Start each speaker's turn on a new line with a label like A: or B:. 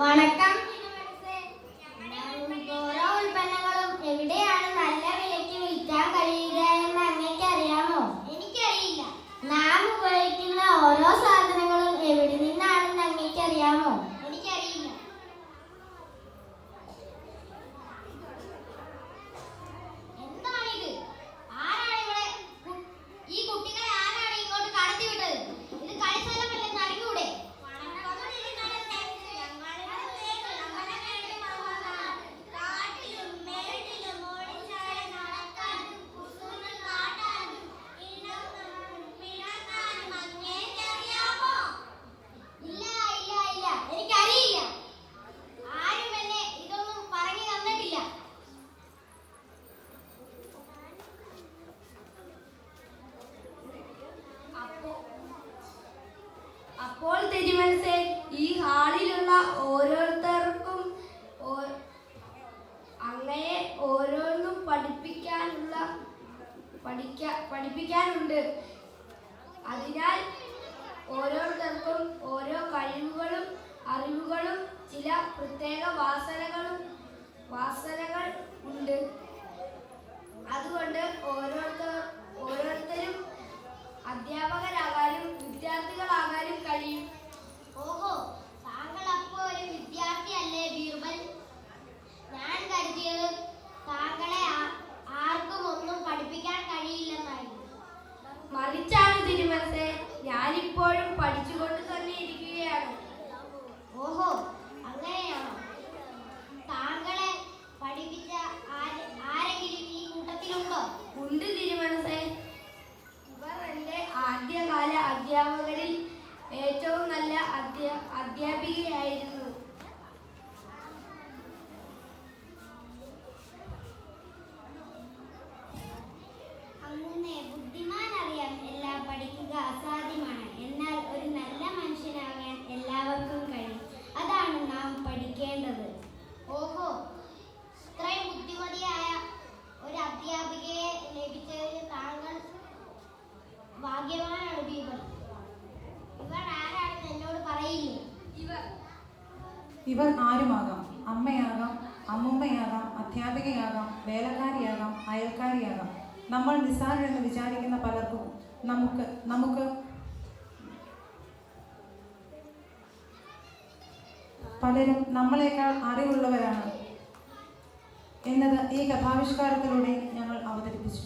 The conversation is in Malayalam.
A: வணக்கம். ഈ
B: ഹാളിലുള്ള ഓരോരുത്തർക്കും അങ്ങയെ ഓരോന്നും പഠിപ്പിക്കാനുള്ള പഠിക്ക പഠിപ്പിക്കാനുണ്ട്. ഏറ്റവും നല്ല അധ്യാപികയായിരുന്നു.
A: ഇവർ
C: ആരുമാകാം? അമ്മയാകാം അമ്മൂമ്മയാകാം അധ്യാപികയാകാം വേലക്കാരിയാകാം അയൽക്കാരിയാകാം. നമ്മൾ നിസ്സാരമെന്ന് വിചാരിക്കുന്ന പലർക്കും നമുക്ക് നമുക്ക് പലരും നമ്മളെക്കാൾ അറിവുള്ളവരാണ് എന്നത് ഈ കഥാവിഷ്കാരത്തിലൂടെ ഞങ്ങൾ അവതരിപ്പിച്ചു.